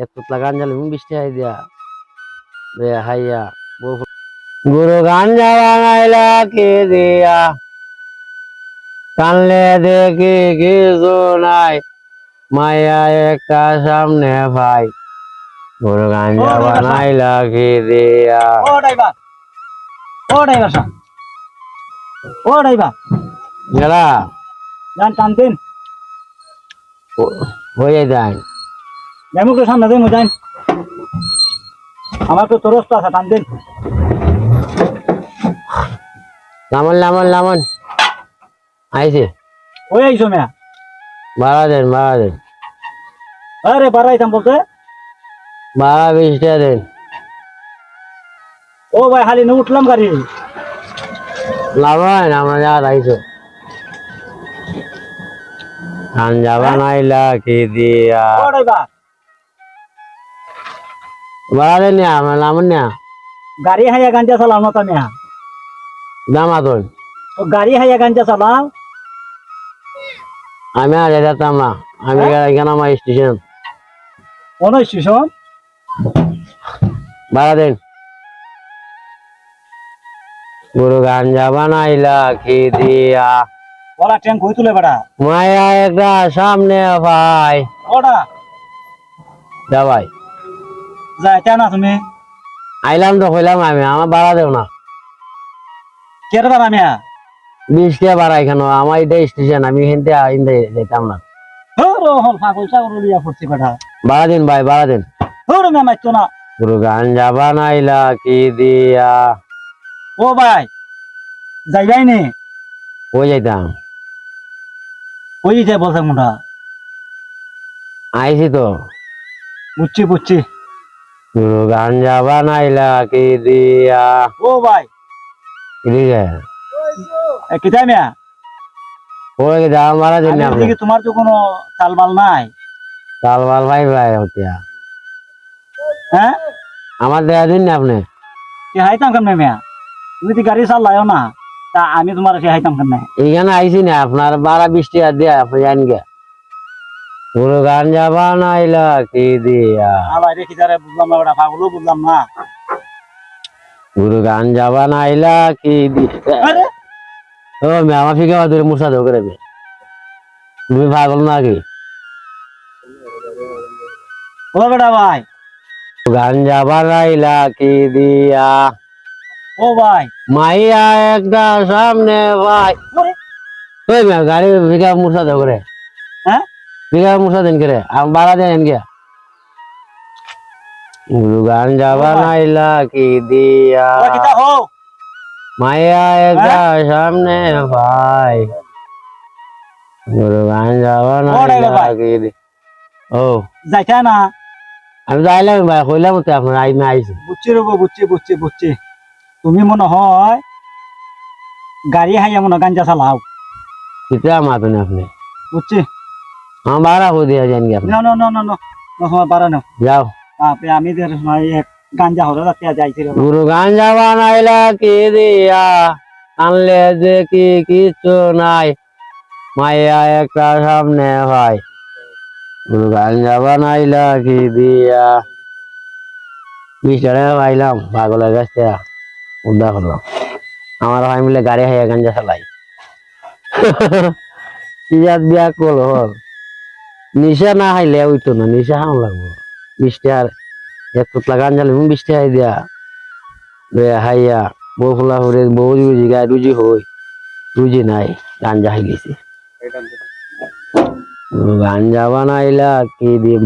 এত লাগান জালে মুখ বৃষ্টি হাই দিয়া। বে হাইয়া গুরু গাঞ্জা বানাইলা কে দিয়া? কানলে দেখি কিছু নাই। মায়া একটা সামনে ভাই। গুরু গাঞ্জা বানাইলা কে দিয়া? ও ড্রাইভার। ও ড্রাইভার সাহেব। ও ড্রাইভার। গেলা? যান টানতেন হয়ে যায়। যেমন তো সামনে দেন যান আমার তো তরস্ত আছে টানতেন লামন লামন লামন। আইছে। ওই আইসো মেয়া। বাড়া দেন বাড়া দেন। আরে বাড়াইতাম বলতে? বাড়া বিশ টাকা দেন। ও ভাই হালি নে উঠলাম গাড়ি। লামন আমরা যা আইছো গাঞ্জা বানাইলা কি দিয়া? বাড়া দেন না আমরা লামন না গাড়ি হাইয়া গাঞ্জা চালাও না মেয়া। দাম আতন তো গাড়ি হাইয়া গাঞ্জা চালাও। আমি আর যেতাম না আমি এখানে আমার স্টেশন। কোন স্টেশন? বাড়া দেন। গুরু গাঞ্জা বানাইলা কি দিয়া? ওলা ট্রেন কই তুলে বেড়া? মায়া একটা সামনে ভাই। ওটা যা ভাই। যাইতা না তুমি? আইলাম তো কইলাম আমি আমার বাড়া দেও না। কেটে বাড়া মেয়া? বিশ টাকা বাড়া এখানে আমার এটা স্টেশন আমি এখান থেকে যেতাম না। বাড়া দিন ভাই বাড়া দিন। হর মেয়া মাইতো না। গুরু গাঞ্জা বানাইলা কি দিয়া। ও ভাই যাইবাই নে? ওই যাইতাম? ওই যে বলছে মুন্ডা? আইছি তো। বুঝছি বুঝছি গাঞ্জা বানাইলা কি দিয়া? ও ভাই। এদিকে এ কিতাই মেয়া ওই দিন আমি না আপনি তোমার তো কোনো তালবাল নাই। তাল বাল ভাই ভাই হতিয়া হ্যাঁ? আমার দেয়া দিন না আপনি। কি হাইতাম কেমনে মেয়া? তুমি তো গাড়ি চালাও না। তা আমি তোমার কি হাইতাম কেমনে? এইখানে আইছি না আপনার বারা বিশ টাকা দিয়া আপনি জান গে গুরু গাঞ্জা বানাইলা কি দিয়া? আবার রে কিতারে বুঝলাম না পাগলও বুঝলাম না। গুরু গাঞ্জা বানাইলা কি দিয়া? আরে! ও মে আমার ফিকে ধরে মুসা করে বে। তুমি পাগল নাকি? ও বেটা ভাই। গাঞ্জা বানাইলা কি দিয়া? ও ভাই। মাইয়া একটা সামনে ভাই। ওই মে গাড়ি ফিকা মুসা দেও করে। হ্যাঁ? ফিকা মুসা দেন করে আম বাড়া দেন গে গুরু গাঞ্জা বানাইলা কি দিয়া মায়া একটা সামনে ভাই গাঞ্জা বানাইলা ভাই। কি ও যাইতা না আমি যাইলাম ভাই কইলাম তো আপনার আইমে আইছি বুঝছি রবো বুঝছি বুঝছি বুঝছি তুমি মনে হয় গাড়ি হাইয়া মনে গাঞ্জা চালাও কিতা মাতুন আপনি বুঝছি হয়ে সময় এক গাঞ্জা হরে রাখতে যাইছি রে গুরু গাঞ্জা বানাইলা কি দিয়া আনলে যে কি কিছু নাই মায়া একটা সামনে ভাই গুরু গাঞ্জা বানাইলা কি দিয়া বিশ টাকা পাইলাম পাগলের কাছ থেকে উদ্ধার করলাম আমার ভাই মিলে গাড়ি হাইয়া গাঞ্জা চালাই ইয়াত বিয়া কল হল নিশা না হাইলে ওইতো না, নিশা হাম লাগবো। বৃষ্টি আর এক পুতলা গান লিমু বৃষ্টি হাই দিয়া। হাইয়া, বউ ফুলা হরে বউ রুজি গায়ে, রুজি হই, রুজি নাই, গাঞ্জা হাই গেছে। গাঞ্জা বানাইলা কি দিয়ে?